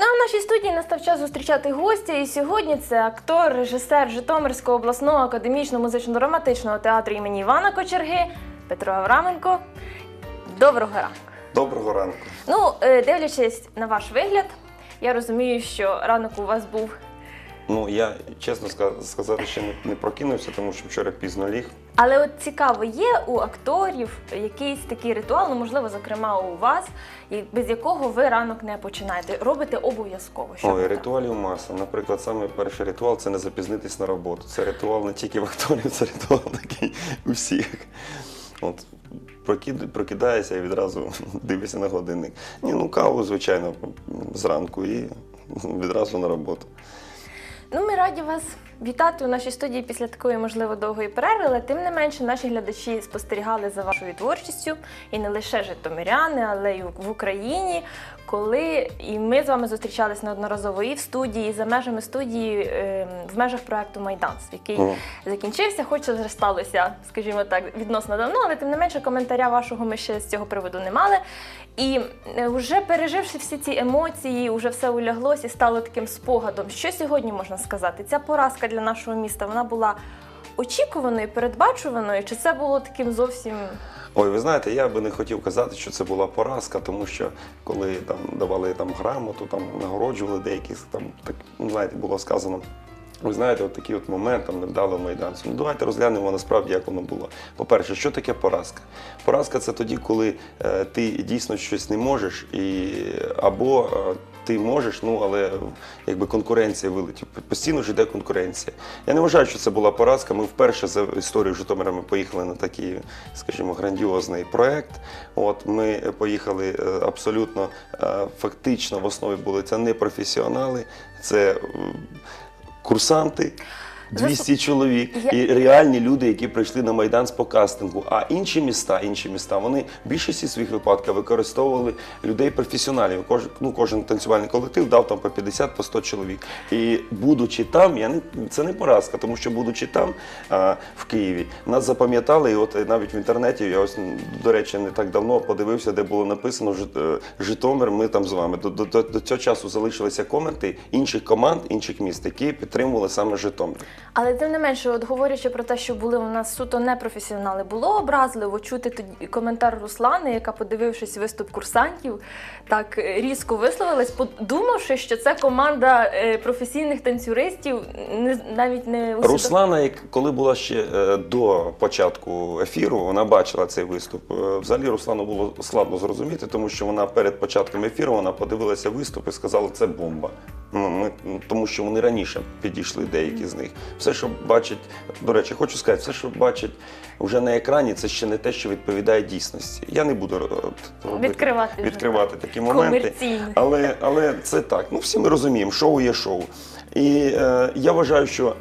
Ну, а в нашій студії настав час зустрічати гостя, і сьогодні це актор, режисер Житомирського обласного академічно-музично-драматичного театру імені Івана Кочерги Петро Авраменко. Доброго ранку. Доброго ранку. Ну, е, дивлячись на ваш вигляд, я розумію, що ранок у вас був. Ну я чесно ска- сказати, ще не прокинувся, тому що вчора пізно ліг. Але от цікаво, є у акторів якийсь такий ритуал, ну можливо, зокрема у вас, і без якого ви ранок не починаєте. Робите обов'язково. Що Ой, ритуалів маса. Наприклад, саме перший ритуал це не запізнитись на роботу. Це ритуал не тільки в акторів, це ритуал такий у всіх. От прокид, прокидаєшся і відразу дивишся на годинник. Ні, ну каву, звичайно, зранку і відразу на роботу. Ну, ми раді вас вітати у нашій студії після такої, можливо, довгої перерви, але тим не менше наші глядачі спостерігали за вашою творчістю і не лише житомиряни, але й в Україні. Коли і ми з вами зустрічались неодноразово і в студії, і за межами студії е, в межах проекту Майданс, який Мгм. закінчився, хоч вже сталося, скажімо так, відносно давно, але тим не менше коментаря вашого ми ще з цього приводу не мали. І е, вже переживши всі ці емоції, вже все уляглось і стало таким спогадом. Що сьогодні можна сказати? Ця поразка для нашого міста вона була очікуваною, передбачуваною, чи це було таким зовсім Ой, ви знаєте, я би не хотів казати, що це була поразка, тому що коли там давали там грамоту, там нагороджували деяких там так ну, знаєте, було сказано. Ви знаєте, от такий от момент там невдало майданцю. Ну давайте розглянемо насправді, як воно було. По-перше, що таке поразка? Поразка це тоді, коли е, ти дійсно щось не можеш, і або е, ти можеш, ну але якби конкуренція вилетить. Постійно ж йде конкуренція. Я не вважаю, що це була поразка. Ми вперше за історію Житомира ми поїхали на такий, скажімо, грандіозний проект. От ми поїхали е, абсолютно е, фактично в основі були це не професіонали, це. Курсанти, 200 чоловік і реальні люди, які прийшли на майдан з покастингу. А інші міста, інші міста, вони в більшості своїх випадків використовували людей професіоналів. Кожен, ну, кожен танцювальний колектив дав там по 50 по 100 чоловік. І будучи там, я не це не поразка, тому що будучи там а, в Києві, нас запам'ятали. І от навіть в інтернеті я ось до речі не так давно подивився, де було написано е, Житомир. Ми там з вами. До, до, до, до цього часу залишилися коменти інших команд, інших міст, які підтримували саме Житомир. Але тим не менше, от говорячи про те, що були у нас суто непрофесіонали, було образливо чути тоді коментар Руслани, яка, подивившись виступ курсантів, так е, різко висловилась, подумавши, що це команда е, професійних танцюристів, не навіть не усвідом- Руслана, коли була ще е, до початку ефіру, вона бачила цей виступ. Взагалі Руслану було складно зрозуміти, тому що вона перед початком ефіру вона подивилася виступ і сказала, це бомба. Ну, ми, тому що вони раніше підійшли деякі з них. Все, що бачать, до речі, хочу сказати, все, що бачать вже на екрані, це ще не те, що відповідає дійсності. Я не буду е, робити- Відкривати відкривати так. такі моменти. Але, але це так. Ну всі ми розуміємо, шоу є шоу. І е, я вважаю, що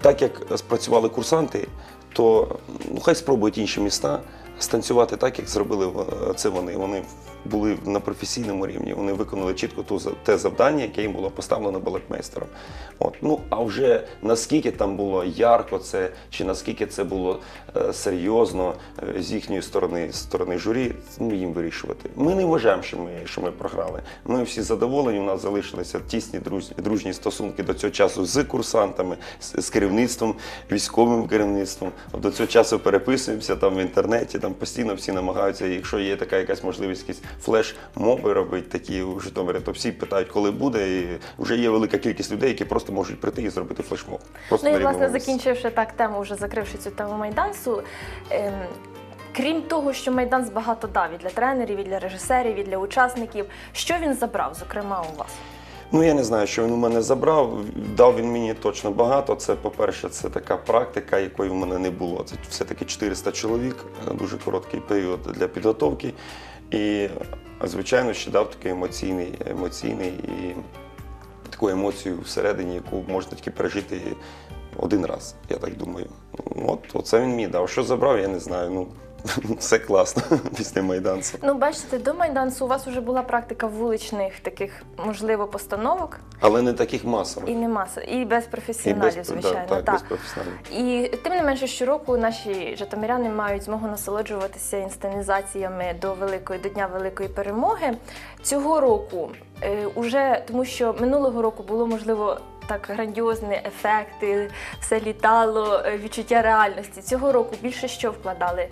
так як спрацювали курсанти, то ну, хай спробують інші міста станцювати так, як зробили е, це вони. Вони були на професійному рівні. Вони виконали чітко ту те завдання, яке їм було поставлено балетмейстером. От ну а вже наскільки там було ярко це, чи наскільки це було е, серйозно е, з їхньої сторони, з сторони журі, ну їм вирішувати. Ми не вважаємо, що ми що ми програли. Ми всі задоволені. У нас залишилися тісні дружні, дружні стосунки до цього часу з курсантами, з, з керівництвом, військовим керівництвом. До цього часу переписуємося там в інтернеті. Там постійно всі намагаються. Якщо є така якась можливість, якісь флеш-моби робити такі у Житомирі, то всі питають, коли буде. І вже є велика кількість людей, які просто можуть прийти і зробити флешмоб. Просто Ну і власне місці. закінчивши так тему, вже закривши цю тему майдансу. Ем, крім того, що майданс багато дав і для тренерів, і для режисерів, і для учасників. Що він забрав, зокрема у вас? Ну я не знаю, що він у мене забрав. Дав він мені точно багато. Це, по-перше, це така практика, якої в мене не було. Це все-таки 400 чоловік, е, дуже короткий період для підготовки. І, звичайно, ще дав такий емоційний, емоційний і таку емоцію всередині, яку можна тільки пережити один раз, я так думаю. От, оце він мені дав. Що забрав, я не знаю. Ну, все класно після майданцю. Ну, бачите, до майдансу у вас вже була практика вуличних таких, можливо, постановок, Але не таких масових. і не маса, і без професіоналів, да, звичайно. так, так. без професіоналів. І тим не менше, щороку наші житомиряни мають змогу насолоджуватися інсценізаціями до великої до Дня Великої перемоги. Цього року Е, уже тому що минулого року було можливо так грандіозні ефекти, все літало, е, відчуття реальності. Цього року більше що вкладали?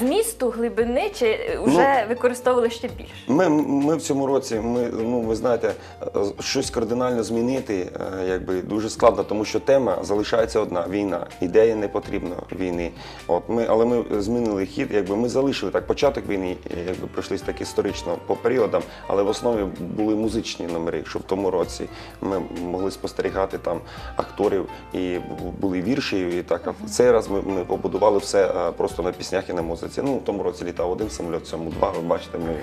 Змісту, глибини чи е, вже використовували ще більше? Ми, ми в цьому році, ми, ну, ви знаєте, е, щось кардинально змінити е, якби, дуже складно, тому що тема залишається одна війна. Ідея не потрібна війни. От, ми, але ми змінили хід, якби, ми залишили так початок війни, якби пройшлись так історично по періодам, але в основі були музичні номери, що в тому році ми могли спостерігати там акторів і були вірші. І так, а в цей раз ми, ми побудували все просто на піснях і на музиці. Ну, в тому році літав один самоліт, в цьому два. Ви бачите, ми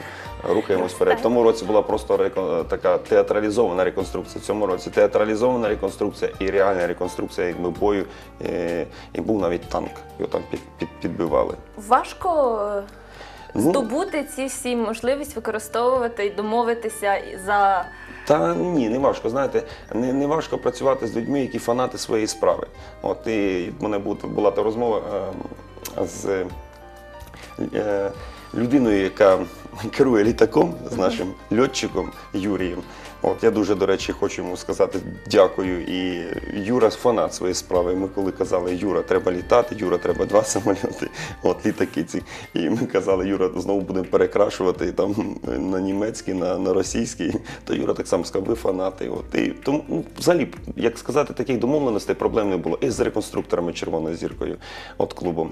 рухаємось вперед. В тому році була просто реко- така театралізована реконструкція. В цьому році театралізована реконструкція і реальна реконструкція якби бою. е, І був навіть танк. Його там під, під, підбивали. Важко Ну, здобути ці всі можливість використовувати і домовитися за Та ні, не важко. Знаєте, не, не важко працювати з людьми, які фанати своєї справи. От і в мене була та розмова е, з людиною, яка керує літаком, з нашим льотчиком Юрієм. От я дуже, до речі, хочу йому сказати дякую. І Юра фанат своєї справи. Ми коли казали, Юра, треба літати, Юра, треба два самоліти, от літаки ці. І ми казали, Юра, знову будемо перекрашувати там на німецький, на, на російський. То Юра так само сказав, ви фанати. От і тому ну, взагалі, як сказати, таких домовленостей проблем не було. І з реконструкторами червоною зіркою, от клубом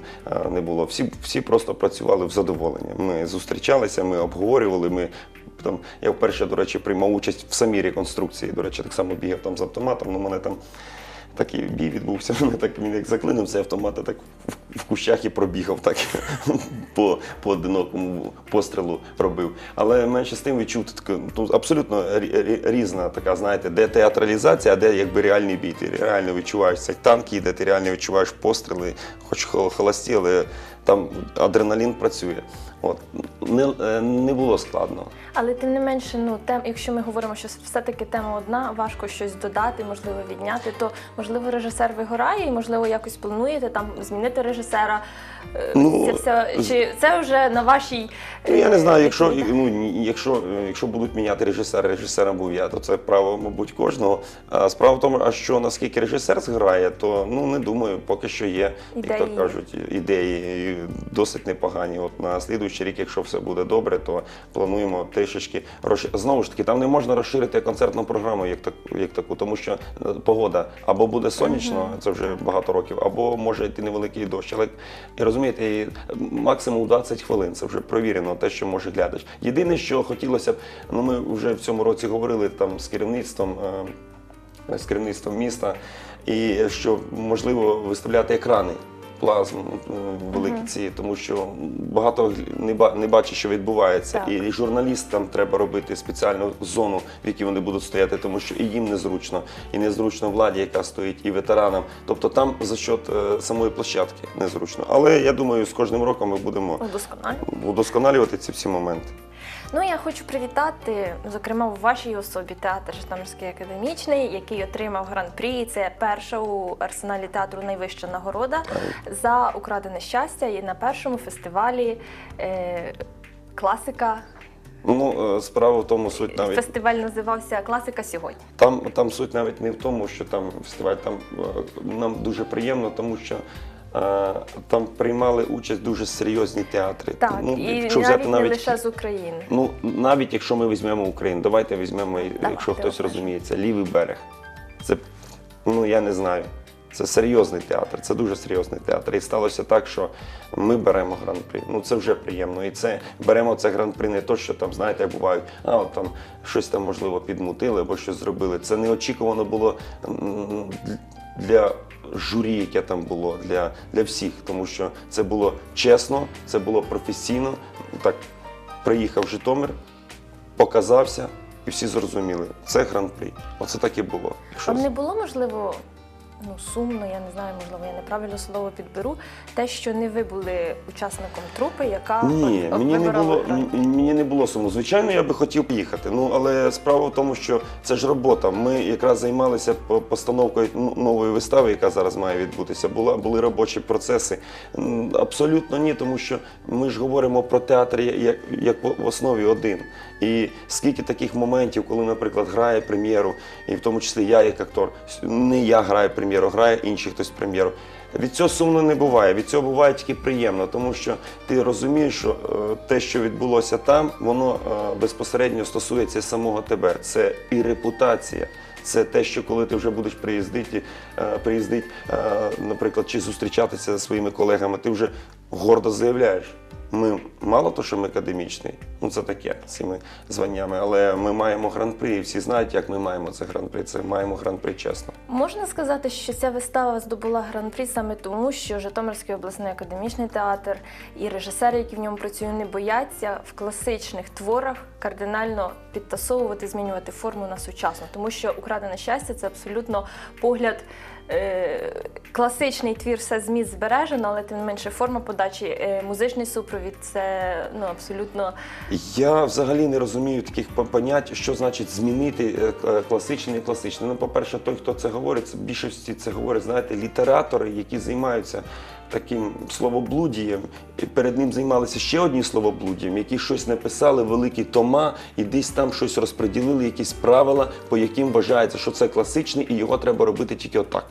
не було. Всі, всі просто працювали в задоволення. Ми зустрічалися, ми обговорювали. Ми там я вперше, до речі, приймав участь в самій реконструкції. До речі, так само бігав там з автоматом. Ну, мене там такий бій відбувся. Мене так він як заклинив цей автомат, так в, кущах і пробігав так по, по одинокому пострілу робив. Але менше з тим відчув ну, абсолютно рі- рі- різна така, знаєте, де театралізація, а де якби реальний бій. Ти реально відчуваєш цей танк їде, ти реально відчуваєш постріли, хоч холості, але там адреналін працює. От не, е, не було складно. Але тим не менше, ну тем, якщо ми говоримо, що все-таки тема одна, важко щось додати, можливо, відняти, то можливо режисер вигорає, і можливо якось плануєте там змінити режисера. Е, Ну, це все чи це вже на вашій Ну, я не знаю, е, якщо, ну, якщо, якщо будуть міняти режисера, режисером був я, то це право, мабуть, кожного. А справа в тому, а що наскільки режисер зграє, то ну не думаю, поки що є, як то кажуть, ідеї досить непогані. От на слідуючий рік, якщо все буде добре, то плануємо трішечки розширити. Знову ж таки, там не можна розширити концертну програму як таку, як таку, тому що е, погода або буде сонячно, це вже багато років, або може йти невеликий дощ. Але і розумієте, і максимум 20 хвилин. Це вже провірено, те, що може глядач. Єдине, що хотілося б, ну ми вже в цьому році говорили там з керівництвом. е, З керівництвом міста, і що можливо виставляти екрани плазм е, великі ці, тому що багато не, не бачить, що відбувається. Так. І журналістам треба робити спеціальну зону, в якій вони будуть стояти, тому що і їм незручно, і незручно владі, яка стоїть, і ветеранам. Тобто там за счет е, самої площадки незручно. Але я думаю, з кожним роком ми будемо удосконалювати ці всі моменти. Ну я хочу привітати, зокрема, в вашій особі театр Житомирський академічний, який отримав гран-прі. Це перша у арсеналі театру найвища нагорода за украдене щастя і на першому фестивалі е, класика. Ну, е, справа в тому суть навіть. Фестиваль називався Класика сьогодні. Там, там суть навіть не в тому, що там фестиваль, там е, нам дуже приємно, тому що е, там приймали участь дуже серйозні театри. Так, ну, і якщо навіть, взяти не навіть лише з України. Ну, навіть якщо ми візьмемо Україну, давайте візьмемо, якщо хтось давай. розуміється, лівий берег. Це, ну я не знаю. Це серйозний театр, це дуже серйозний театр. І сталося так, що ми беремо гран-при. Ну це вже приємно. І це беремо це гран-при не то, що там, знаєте, як бувають, а от там щось там можливо підмутили або щось зробили. Це неочікувано було м, для журі, яке там було, для, для всіх, тому що це було чесно, це було професійно. Так приїхав Житомир, показався, і всі зрозуміли, це гран-при. Оце так і було. Якщо Вам не було можливо ну, сумно, я не знаю, можливо, я неправильно слово підберу, те, що не ви були учасником трупи, яка Ні, от- мені не вибирала було м- мені не було сумно. Звичайно, я би хотів поїхати. Ну але справа в тому, що це ж робота. Ми якраз займалися по- постановкою ну, нової вистави, яка зараз має відбутися. Була були робочі процеси. М, Абсолютно ні, тому що ми ж говоримо про театр я- як, як в в основі один. І скільки таких моментів, коли, наприклад, грає прем'єру, і в тому числі я як актор, не я граю прем'єру, грає інший хтось прем'єру. Від цього сумно не буває. Від цього буває тільки приємно, тому що ти розумієш, що е, те, що відбулося там, воно е, безпосередньо стосується самого тебе. Це і репутація. Це те, що коли ти вже будеш приїздити, е, приїздити, наприклад, чи зустрічатися зі своїми колегами, ти вже гордо заявляєш. Ми мало то, що ми академічний, ну це таке з цими званнями, але ми маємо гран-при, і всі знають, як ми маємо це гран-при. Це маємо гран-при чесно. Можна сказати, що ця вистава здобула гран-прі саме тому, що Житомирський обласний академічний театр і режисери, які в ньому працюють, не бояться в класичних творах кардинально підтасовувати, змінювати форму на сучасну, тому що украдене щастя це абсолютно погляд. Е, Класичний твір все зміст збережено, але тим не менше форма подачі, е, музичний супровід це ну абсолютно Я взагалі не розумію таких понять, що значить змінити класичний, класичне і класичне. Ну, по-перше, той, хто це говорить, більшості це говорять, знаєте, літератори, які займаються таким словоблудієм. Перед ним займалися ще одні словоблудієм, які щось написали, великі тома, і десь там щось розподілили, якісь правила, по яким вважається, що це класичний, і його треба робити тільки отак.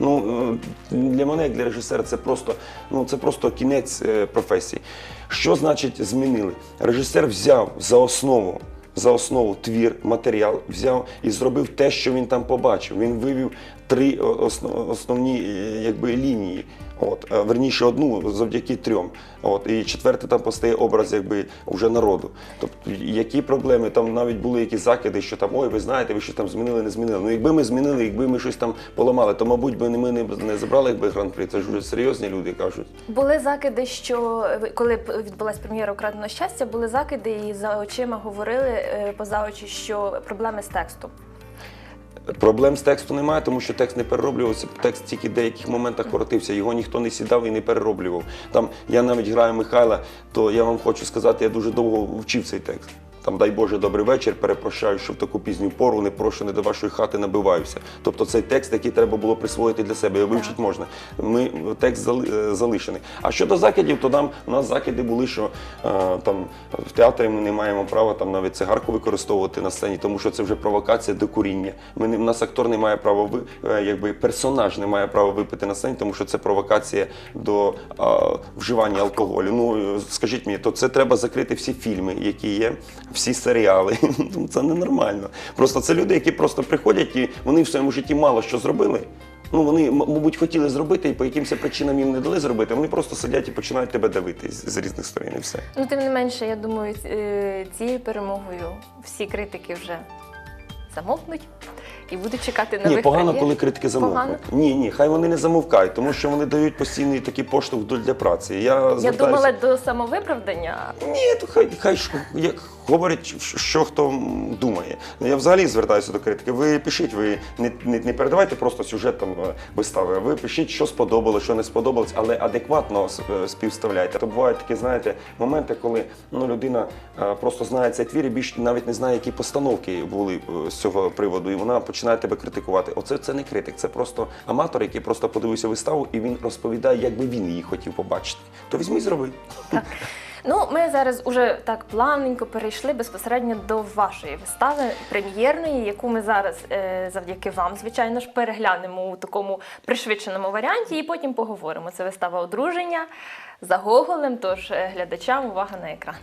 Ну е, для мене, як для режисера, це просто ну це просто кінець е, професії. Що значить змінили? Режисер взяв за основу. За основу твір, матеріал взяв і зробив те, що він там побачив. Він вивів три о- основні е, якби, лінії. От, е, верніше одну завдяки трьом. От, і четвертий там постає образ якби вже народу. Тобто, які проблеми, там навіть були якісь закиди, що там, ой, ви знаєте, ви що там змінили, не змінили. Ну якби ми змінили, якби ми щось там поламали, то мабуть би ми не, не забрали якби гран-при. Це ж серйозні люди кажуть. Були закиди, що коли б відбулась прем'єра «Украденого щастя, були закиди і за очима говорили е, поза очі, що проблеми з текстом. Проблем з тексту немає, тому що текст не перероблювався. Текст тільки в деяких моментах коротився. Його ніхто не сідав і не перероблював. Там я навіть граю Михайла, то я вам хочу сказати, я дуже довго вчив цей текст. Там, дай Боже, добрий вечір, перепрошаю, що в таку пізню пору не прошу, не до вашої хати набиваюся. Тобто цей текст, який треба було присвоїти для себе, його вивчити можна. Ми текст зали- е, залишений. А щодо закидів, то там у нас закиди були, що е, там в театрі ми не маємо права там навіть цигарку використовувати на сцені, тому що це вже провокація до куріння. Ми не, у нас актор не має права ви, е, якби персонаж не має права випити на сцені, тому що це провокація до а, вживання алкоголю. Ну скажіть мені, то це треба закрити всі фільми, які є, всі серіали. Ну, це ненормально. Просто це люди, які просто приходять і вони в своєму житті мало що зробили. Ну, вони, мабуть, хотіли зробити, і по якимось причинам їм не дали зробити. Вони просто сидять і починають тебе давити з, з різних сторон, і все. Ну, тим не менше, я думаю, е, цією перемогою всі критики вже замовкнуть і будуть чекати нових Ні, погано, прем'єр. коли критики замовкнуть. Ні, ні, хай вони не замовкають, тому що вони дають постійний такий поштовх для праці. Я, Я звертаюся- думала до самовиправдання. Ні, то хай, хай як говорять, що, хто думає. Ну, Я взагалі звертаюся до критики. Ви пишіть, ви не, не, не передавайте просто сюжет там е, вистави. Ви пишіть, що сподобалось, що не сподобалось, але адекватно е, співставляйте. То бувають такі, знаєте, моменти, коли ну, людина е, просто знає цей твір і більш навіть не знає, які постановки були з цього приводу, і вона починає тебе критикувати. Оце це не критик, це просто аматор, який просто подивився виставу і він розповідає, як би він її хотів побачити. То візьми і зроби. Ну, ми зараз уже так плавненько перейшли безпосередньо до вашої вистави прем'єрної, яку ми зараз е, завдяки вам, звичайно ж, переглянемо у такому пришвидшеному варіанті, і потім поговоримо. Це вистава одруження за Гоголем. Тож е, глядачам увага на екран.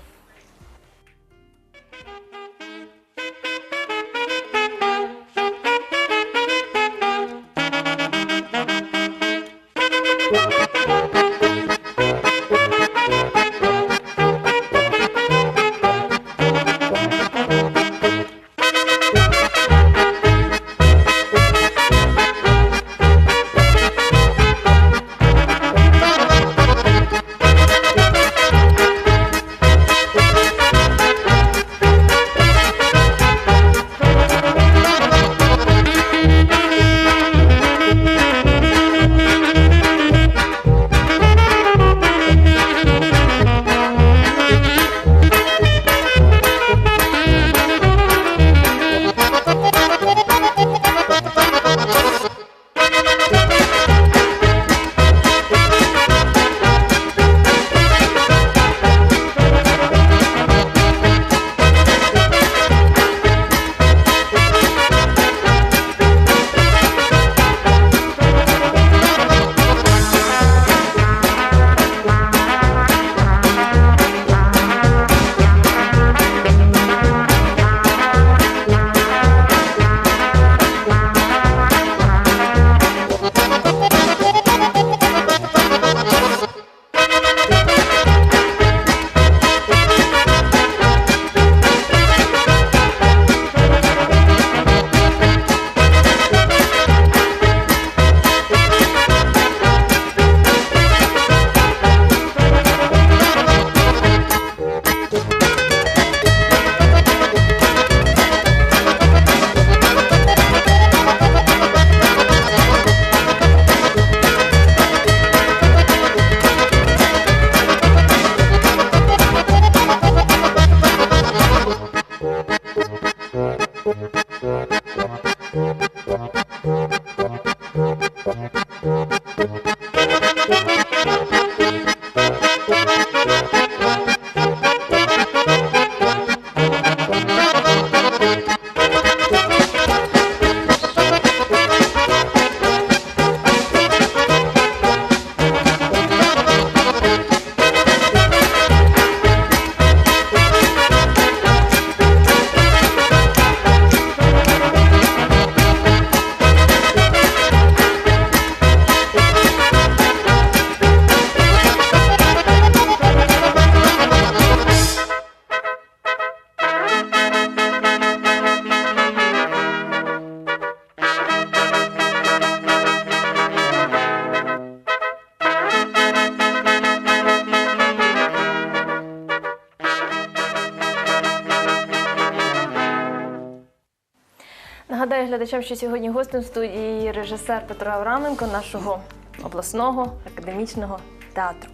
Нагадаю глядачам, що сьогодні гостем студії режисер Петро Авраменко нашого обласного академічного театру.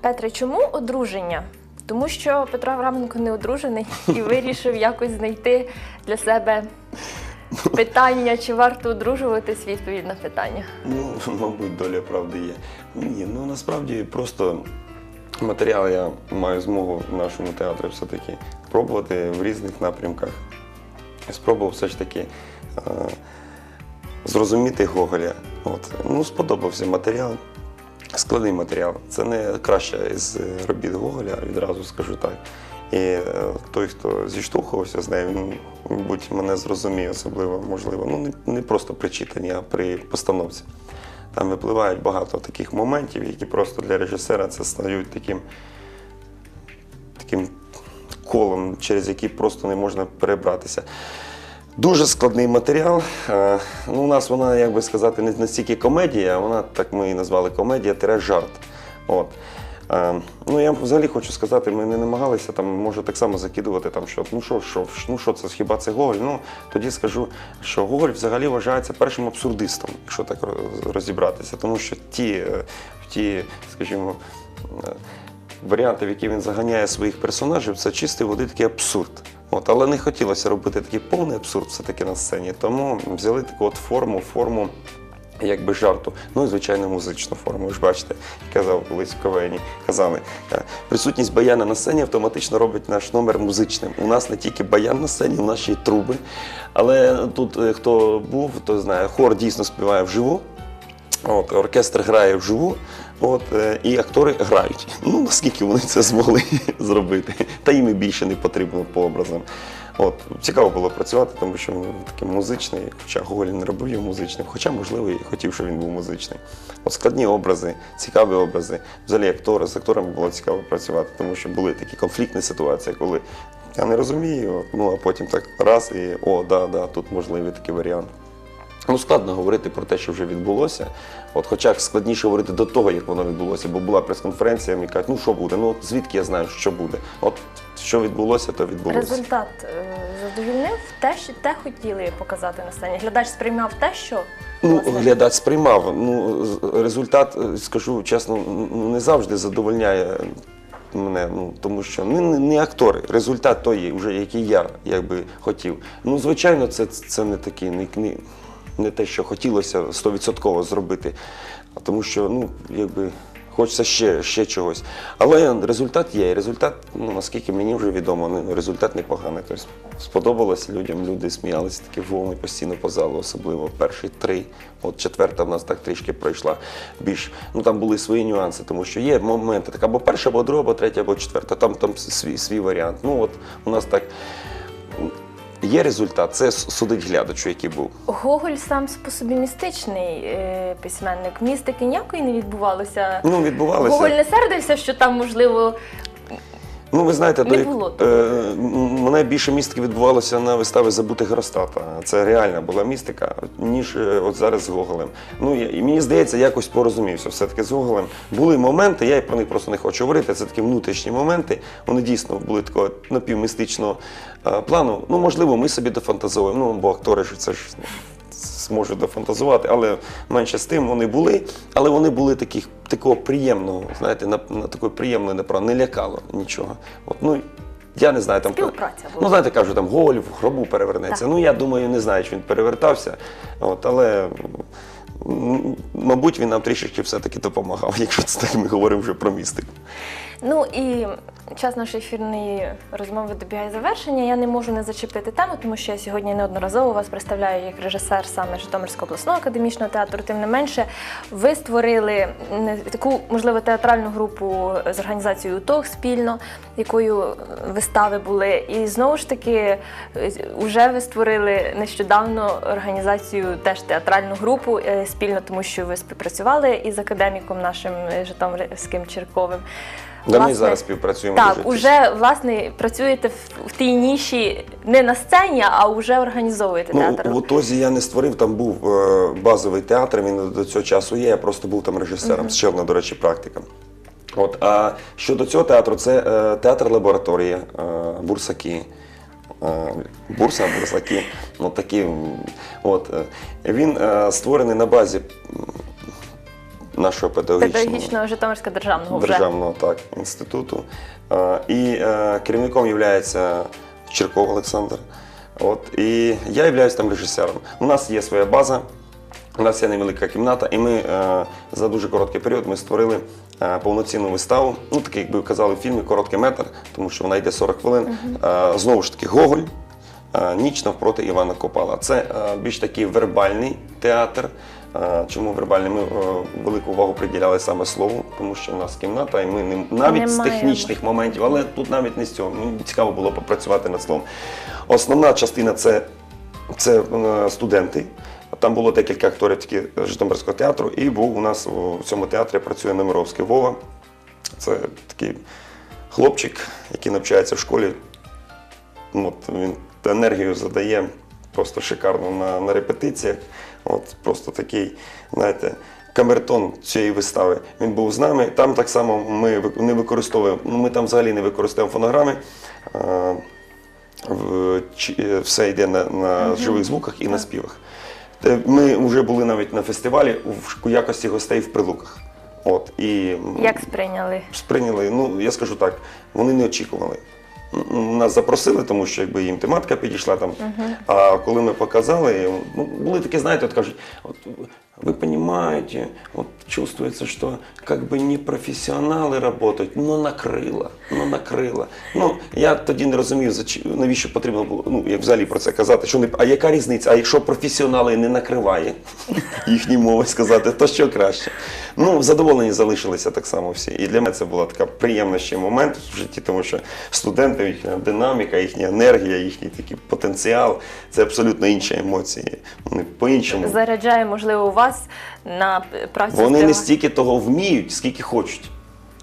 Петре, чому одруження? Тому що Петро Авраменко не одружений і вирішив якось знайти для себе питання, чи варто одружуватись, відповідь на питання. Ну, мабуть, доля правди є. Ні, ну насправді просто матеріал я маю змогу в нашому театрі все-таки пробувати в різних напрямках. Спробував все ж таки е, зрозуміти Гоголя. От. Ну, сподобався матеріал. Складний матеріал. Це не краща із е, робіт Гоголя, відразу скажу так. І е, той, хто зіштовхувався з нею, він, мабуть, мене зрозуміє, особливо можливо. Ну, не, не просто при читанні, а при постановці. Там випливають багато таких моментів, які просто для режисера це стають таким, таким колом, через який просто не можна перебратися. Дуже складний матеріал. Е, Ну, у нас вона, як би сказати, не настільки комедія, а вона так ми її назвали комедія тире жарт. От. Е, Ну, я взагалі хочу сказати, ми не намагалися там, може так само закидувати, там, що ну що, що, ну що це, хіба це Гоголь? Ну, тоді скажу, що Гоголь взагалі вважається першим абсурдистом, якщо так розібратися. Тому що ті, е, ті скажімо, варіанти, в які він заганяє своїх персонажів, це чистий води такий абсурд. От, але не хотілося робити такий повний абсурд все-таки на сцені, тому взяли таку от форму, форму якби жарту. Ну і звичайно музичну форму. Ви ж бачите, казав колись в КВНі, казали, е, присутність баяна на сцені автоматично робить наш номер музичним. У нас не тільки баян на сцені, у нас ще й труби. Але тут е, хто був, то знає, хор дійсно співає вживу. От, оркестр грає вживу, от, е, і актори грають. Ну, наскільки вони це змогли зробити. Та їм і більше не потрібно по образам. От, цікаво було працювати, тому що він такий музичний, хоча Гоголь не робив його музичним, хоча, можливо, і хотів, щоб він був музичний. От складні образи, цікаві образи. Взагалі актори, з акторами було цікаво працювати, тому що були такі конфліктні ситуації, коли я не розумію, ну а потім так раз і о, да, да, тут можливий такий варіант. Ну, складно говорити про те, що вже відбулося. От, хоча складніше говорити до того, як воно відбулося, бо була прес-конференція, мені кажуть, ну що буде? Ну от звідки я знаю, що буде? От що відбулося, то відбулося. Результат е, задовільнив те, що те хотіли показати на сцені. Глядач сприймав те, що Ну, власне, глядач сприймав. Ну, з- результат, е, скажу чесно, ну, не завжди задовольняє мене, ну, тому що не, не, не актори. Результат той, вже, який я якби, хотів. Ну, звичайно, це, це не такий, не, не, не те, що хотілося 100% зробити. Тому що, ну, якби. Хочеться ще, ще чогось. Але результат є. І результат, ну наскільки мені вже відомо, результат непоганий. Тобто сподобалося людям, люди сміялися, такі волни постійно по залу, особливо перші три. От четверта в нас так трішки пройшла більш. Ну там були свої нюанси, тому що є моменти, так або перша, або друга, або третя, або четверта. Там там свій, свій варіант. Ну от у нас так є результат, це судить глядачу, який був. Гоголь сам по собі містичний е, письменник. Містики ніякої не відбувалося. Ну, відбувалося. Гоголь не сердився, що там можливо Ну, ви знаєте, Не той, було е, мене більше містики відбувалося на виставі Забутих Геростата. Це реальна була містика, ніж е, от зараз з Гоголем. Ну, я- і мені здається, якось порозумівся все-таки з Гоголем. Були моменти, я про них просто не хочу говорити. Це такі внутрішні моменти. Вони дійсно були такого напівмістичного е, плану. Ну, можливо, ми собі дофантазуємо. Ну, бо актори ж це ж зможуть дофантазувати, але менше з тим вони були, але вони були таких, такого приємного, знаєте, на, на такої приємної направо, не лякало нічого. От, ну, я не знаю, там Співпраця була. ну знаєте, кажуть, там Гоголь в гробу перевернеться. Так. Ну я думаю, не знаю, чи він перевертався. От, але мабуть, він нам трішечки все-таки допомагав, якщо це так ми говоримо вже про містику. Ну і час нашої ефірної розмови добігає завершення. Я не можу не зачепити тему, тому що я сьогодні неодноразово вас представляю як режисер саме Житомирського обласного академічного театру. Тим не менше, ви створили таку можливо театральну групу з організацією УТОГ спільно, якою вистави були. І знову ж таки, вже ви створили нещодавно організацію теж театральну групу е, спільно, тому що ви співпрацювали із академіком нашим е, Житомирським Черковим. Да, ми зараз співпрацюємо Так, дуже уже власне працюєте в, в тій ніші не на сцені, а вже організовуєте театр. Ну, в Отозі я не створив, там був е, базовий театр, він до цього часу є, я просто був там режисером, ще одна, до речі, практика. От, а щодо цього театру, це е, театр лабораторії, е, бурсаки. е, бурса, бурсаки. Ну, такі, от, е, він е, створений на базі нашого педагогічного, Педагогічного Житомирського державного вже. державного так, інституту. Е, І е, керівником є Черков Олександр. От, і я являюсь там режисером. У нас є своя база, у нас є невелика кімната, і ми е, за дуже короткий період ми створили е, повноцінну виставу. Ну, такий, як би казали в фільмі, короткий метр, тому що вона йде 40 хвилин. Е, знову ж таки, Гоголь. Ніч навпроти Івана Копала. Це більш такий вербальний театр. Чому вербальний? Ми велику увагу приділяли саме слову, тому що у нас кімната, і ми не навіть з технічних моментів, але тут навіть не з цього. Мені цікаво було попрацювати над словом. Основна частина це, це студенти. Там було декілька акторів тільки Житомирського театру, і був у нас у цьому театрі працює Немировський Вова. Це такий хлопчик, який навчається в школі. Ну, От, він енергію задає просто шикарно на, на репетиціях. От, просто такий, знаєте, камертон цієї вистави. Він був з нами. Там так само ми не використовуємо, ну ми там взагалі не використовуємо фонограми. Е, в- е, все йде на, на живих звуках і на співах. Е, Ми вже були навіть на фестивалі у якості гостей в прилуках. От, і Як сприйняли? сприйняли, ну я скажу так, вони не очікували. Нас запросили, тому що якби їм тематика підійшла там. А коли ми показали, ну, були такі, знаєте, от кажуть, от, ви розумієте, от чувствується, що как бы не професіонали працюють, ну накрило, ну накрило. Ну, я тоді не розумів, навіщо потрібно було, ну, як взагалі про це казати, що не, а яка різниця? А якщо професіонали не накриває їхній мови сказати, то що краще? Ну, задоволені залишилися так само всі. І для мене це була така приємна ще момент в житті, тому що студенти, їхня динаміка, їхня енергія, їхній такий потенціал це абсолютно інші емоції. Вони по-іншому. Заряджає, можливо, у вас на працю Вони не стільки того вміють, скільки хочуть.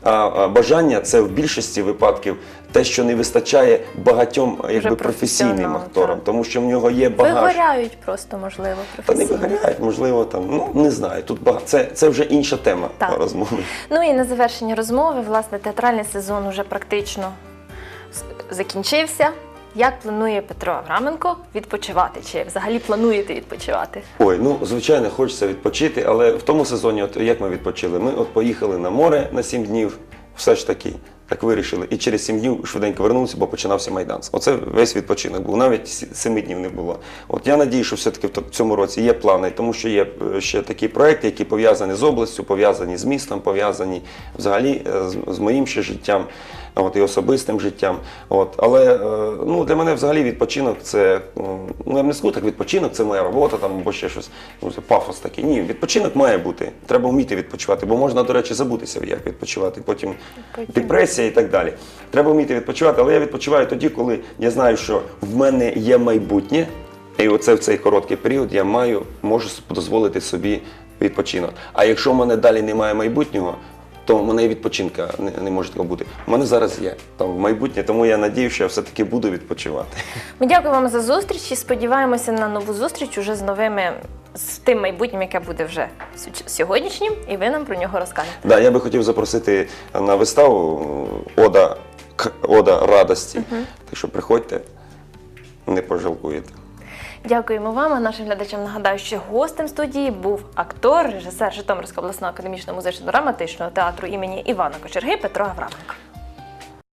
А, бажання це в більшості випадків те, що не вистачає багатьом якби, професійним акторам, так. тому що в нього є багаж. Вигоряють просто, можливо, Та не вигоряють, можливо, там, ну не знаю. Тут багато. Це, це вже інша тема Так. розмови. Ну і на завершення розмови, власне, театральний сезон уже практично закінчився. Як планує Петро Авраменко відпочивати? Чи взагалі плануєте відпочивати? Ой, ну звичайно, хочеться відпочити, але в тому сезоні, от як ми відпочили? Ми от поїхали на море на сім днів, все ж таки. Так вирішили. І через сім днів швиденько вернулися, бо починався майдан. Оце весь відпочинок був. Навіть семи днів не було. От я надію, що все-таки в цьому році є плани, тому що є е, ще такі проекти, які пов'язані з областю, пов'язані з містом, пов'язані взагалі е, з моїм ще життям, от, і особистим життям. От, але е, ну, для мене взагалі відпочинок це, ну я б не скажу так, відпочинок це моя робота там, або ще щось, ну, це пафос такий. Ні, відпочинок має бути. Треба вміти відпочивати, бо можна, до речі, забутися, як відпочивати. Потім, Потім. депресія і так далі. Треба вміти відпочивати, але я відпочиваю тоді, коли я знаю, що в мене є майбутнє, і оце в цей короткий період я маю, можу дозволити собі відпочинок. А якщо в мене далі немає майбутнього, то в мене і відпочинка не, не може такого бути. У мене зараз є там майбутнє, тому я надію, що я все-таки буду відпочивати. Ми дякуємо вам за зустріч і сподіваємося на нову зустріч уже з новими з тим майбутнім, яке буде вже сьо- сьогоднішнім, і ви нам про нього розкажете. Да, я би хотів запросити на виставу е, Ода, К- Ода радості. Так що приходьте, не пожалкуєте. Дякуємо вам. А нашим глядачам нагадаю, що гостем студії був актор, режисер Житомирського обласного академічно музично драматичного театру імені Івана Кочерги Петро Авраменко.